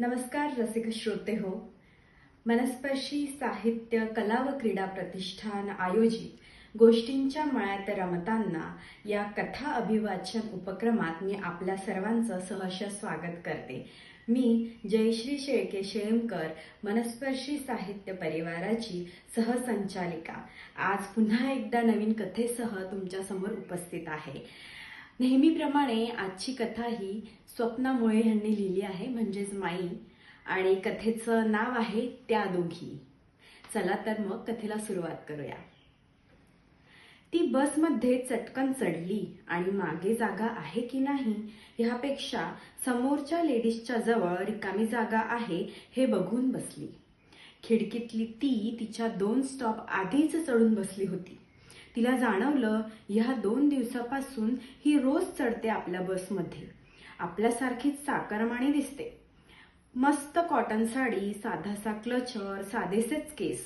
नमस्कार रसिक श्रोते हो. मनस्पर्शी साहित्य कला व क्रीडा प्रतिष्ठान आयोजित गोष्टींच्या मळ्यात रमताना या कथा अभिवाचन उपक्रमात मी आपल्या सर्वांचं सहर्ष स्वागत करते. मी जयश्री शेळके शेळमकर मनस्पर्शी साहित्य परिवाराची सहसंचालिका. आज पुन्हा एकदा नवीन कथेसह तुमच्यासमोर उपस्थित आहे. नेहमीप्रमाणे आजची कथा ही स्वप्ना मुळे यांनी लिहिली आहे म्हणजेच माई. आणि कथेचं नाव आहे त्या दोघी. चला तर मग कथेला सुरुवात करूया. ती बसमध्ये चटकन चढली आणि मागे जागा आहे की नाही ह्यापेक्षा समोरच्या लेडीजच्या जवळ रिकामी जागा आहे हे बघून बसली. खिडकीतली ती तिच्या दोन स्टॉप आधीच चढून बसली होती. तिला जाणवलं ह्या दोन दिवसापासून ही रोज चढते आपल्या बसमध्ये. आपल्यासारखीच साकारमाणी दिसते. मस्त कॉटन साडी साधासा क्लचर साधेसेच केस.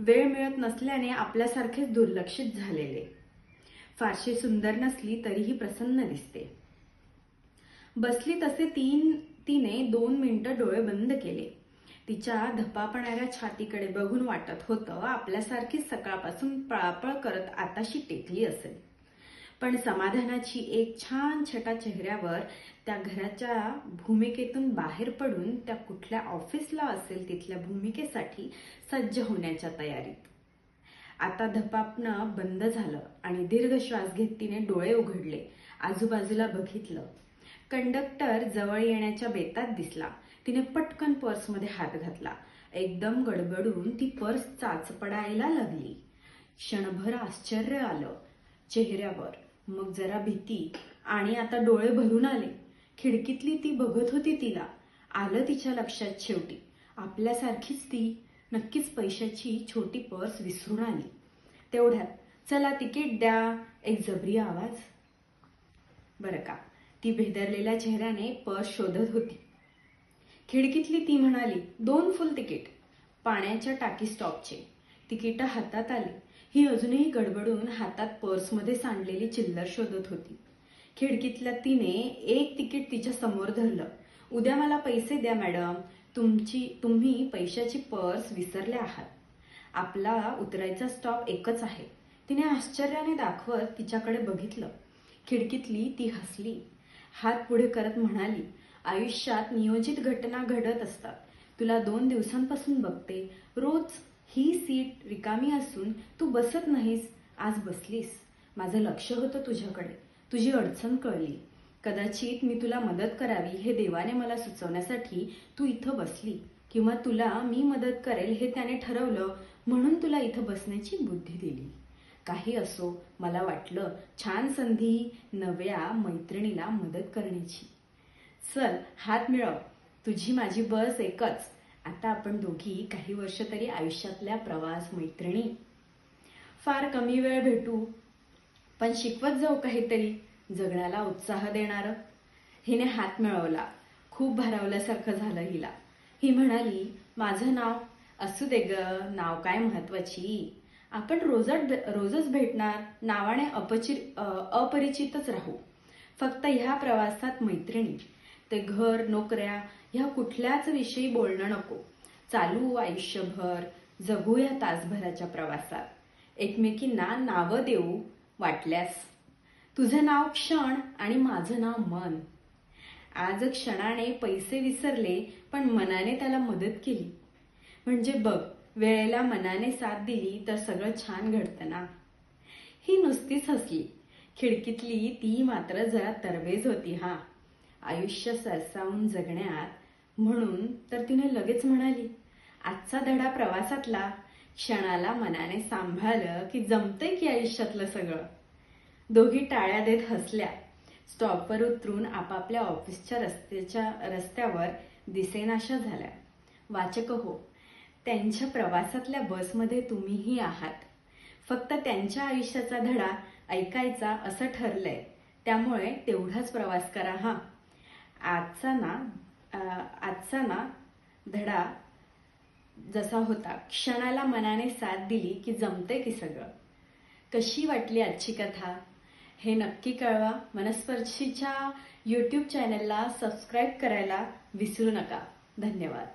वेळ मिळत नसल्याने आपल्यासारखेच दुर्लक्षित झालेले. फारशी सुंदर नसली तरीही प्रसन्न दिसते. बसली तसे तीन तिने दोन मिनिटं डोळे बंद केले. तिच्या धपापणाऱ्या छातीकडे बघून वाटत होतं आपल्यासारखीच सकाळपासून पळापळ करत आताशी टेकली असेल. पण समाधानाची एक छान छटा चेहऱ्यावर त्या घराच्या भूमिकेतून बाहेर पडून त्या कुठल्या ऑफिसला असेल तिथल्या भूमिकेसाठी सज्ज होण्याच्या तयारीत. आता धपापणं बंद झालं आणि दीर्घ श्वास घेत तिने डोळे उघडले आजूबाजूला बघितलं. कंडक्टर जवळ येण्याच्या बेतात दिसला. तिने पटकन पर्समध्ये हात घातला. एकदम गडबडून ती पर्स चाचपडायला लागली. क्षणभर आश्चर्य आलं. चेहऱ्यावर मग जरा भीती आणि आता डोळे भरून आले. खिडकीतली ती बघत होती तिला. आलं तिच्या लक्षात शेवटी. आपल्यासारखीच ती. नक्कीच पैशाची छोटी पर्स विसरून आली. तेवढ्यात चला तिकीट द्या. एक जबरी आवाज. बरं का. ती भेदरलेल्या चेहऱ्याने पर्स शोधत होती. खिडकीतली ती म्हणाली दोन फुल तिकीट. पाण्याच्या टाकी स्टॉपचे. तिकीट हातात आली. ही अजूनही गडबडून हातात पर्समध्ये सांडलेली चिल्लर शोधत होती. खिडकीतल्या तिने एक तिकीट तिच्या समोर धरलं. उद्या मला पैसे द्या मॅडम. तुमची तुम्ही पैशाची पर्स विसरले आहात. आपला उतरायचा स्टॉप एकच आहे. तिने आश्चर्याने दाखवत तिच्याकडे बघितलं. खिडकीतली ती हसली. हात पुढे करत म्हणाली आयुष्यात नियोजित घटना घडत असतात. तुला दोन दिवसांपासून बघते. रोज ही सीट रिकामी असून तू बसत नाहीस. आज बसलीस. माझं लक्ष होतं तुझ्याकडे. तुझी अडचण कळली. कदाचित मी तुला मदत करावी हे देवाने मला सुचवण्यासाठी तू इथं बसली किंवा तुला मी मदत करेल हे त्याने ठरवलं म्हणून तुला इथं बसण्याची बुद्धी दिली. काही असो मला वाटलं छान संधी नव्या मैत्रिणीला मदत करण्याची. चल हात मिळव. तुझी माझी बस एकच. आता आपण दोघी काही वर्ष तरी आयुष्यातल्या प्रवास मैत्रिणी. फार कमी वेळ भेटू. पण शिकवत जाऊ काहीतरी. जगण्याला उत्साह देणार. हिने हात मिळवला. खूप भारावल्यासारखं झालं हिला. ही म्हणाली माझं नाव असू दे ग. नाव काय महत्वाची? आपण रोजच रोजच भेटणार नावाने अपचि अपरिचितच राहू. फक्त ह्या प्रवासात मैत्रिणी ते घर नोकऱ्या ह्या कुठल्याच विषयी बोलणं नको. चालू आयुष्यभर जगू या तासभराच्या प्रवासात. एकमेकींना नावं देऊ वाटल्यास. तुझं नाव क्षण आणि माझं नाव मन. आज क्षणाने पैसे विसरले पण मनाने त्याला मदत केली. म्हणजे बघ वेळेला मनाने साथ दिली तर सगळं छान घडतं ना. ही नुसतीच हसली. खिडकीतली ती मात्र जरा तरवेज होती हा. आयुष्य सरसावून जगण्यात म्हणून तर तिने लगेच म्हणाली आजचा धडा प्रवासातला. क्षणाला मनाने सांभाळलं की जमतंय की आयुष्यातलं सगळं. दोघी टाळ्या देत हसल्या. स्टॉपवर उतरून आपापल्या ऑफिसच्या रस्त्याच्या रस्त्यावर दिसेनाशा झाल्या. वाचक हो त्यांच्या प्रवासातल्या बसमध्ये तुम्हीही आहात. फक्त त्यांच्या आयुष्याचा धडा ऐकायचा असं ठरलंय. त्यामुळे तेवढाच प्रवास करा हा. आजचा ना आजचा ना धडा जसा होता क्षणाला मनाने साथ दिली की जमते की सगळं. कशी वाटली आजची कथा? हे नक्की कळवा. मनस्पर्शीच्या यूट्यूब चॅनलला सबस्क्राईब करायला विसरू नका. धन्यवाद.